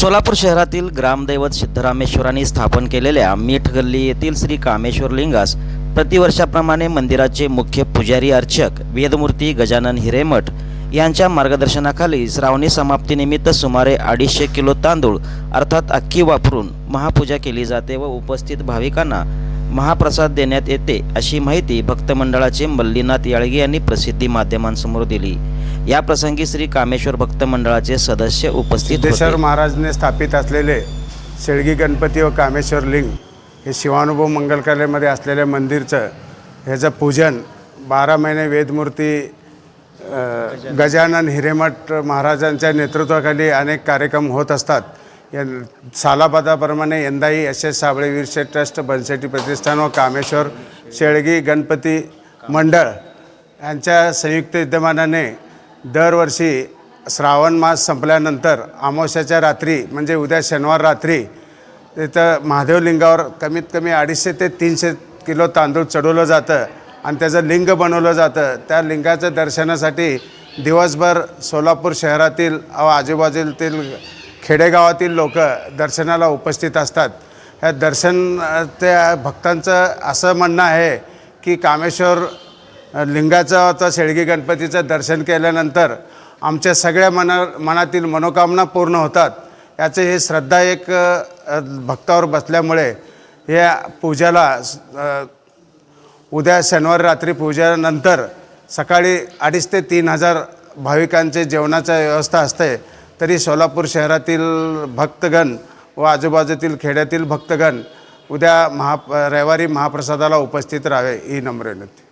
सोलापूर शहरातील ग्रामदैवत सिद्धरामेश्वरांनी स्थापन केलेल्या मीठ गल्ली येथील श्री कामेश्वर लिंगास प्रतिवर्षाप्रमाणे मंदिराचे मुख्य पुजारी अर्चक वेदमूर्ती गजानन हिरेमठ यांच्या मार्गदर्शनाखाली श्रावणी समाप्तीनिमित्त सुमारे अडीचशे किलो तांदूळ अर्थात अख्खी वापरून महापूजा केली जाते व उपस्थित भाविकांना महाप्रसाद देण्यात येते अशी माहिती भक्तमंडळाचे मल्लीनाथ याळगी यांनी प्रसिद्धी माध्यमांसमोर दिली. या प्रसंगी श्री कामेश्वर भक्त मंडळाचे सदस्य उपस्थित सिद्धेश्वर महाराजने स्थापित असलेले शेळगी गणपती व कामेश्वर लिंग हे शिवानुभव मंगलकालेमध्ये असलेल्या मंदिरचं ह्याचं पूजन बारा महिने वेदमूर्ती गजानन हिरेमठ महाराजांच्या नेतृत्वाखाली अनेक कार्यक्रम होत असतात. या सालाबादाप्रमाणे यंदाही एस एस साबळे वीरशे ट्रस्ट बनशेटी प्रतिष्ठान व कामेश्वर शेळगी गणपती मंडळ यांच्या संयुक्त विद्यमानाने दरवर्षी श्रावण मास संपल्यानंतर अमावस्याच्या रात्री म्हणजे उद्या शनिवार रात्री तिथं महादेवलिंगावर कमीत कमी अडीचशे ते तीनशे किलो तांदूळ चढवलं जातं आणि त्याचं लिंग बनवलं जातं. त्या लिंगाच्या दर्शनासाठी दिवसभर सोलापूर शहरातील व आजूबाजूतील खेडेगावातील लोक दर्शनाला उपस्थित असतात. ह्या दर्शन त्या भक्तांचं असं म्हणणं आहे की कामेश्वर लिंगाचं अथवा शेळगी गणपतीचं दर्शन केल्यानंतर आमच्या सगळ्या मना मनातील मनोकामना पूर्ण होतात. याचे हे श्रद्धा एक भक्तावर बसल्यामुळे या पूजाला उद्या शनिवार रात्री पूजेनंतर सकाळी अडीच ते तीन हजार भाविकांचे जेवणाचा व्यवस्था असते. तरी सोलापूर शहरातील भक्तगण व आजूबाजूतील खेड्यातील भक्तगण उद्या महा रविवारी महाप्रसादाला उपस्थित राहावे ही नम्र विनंती.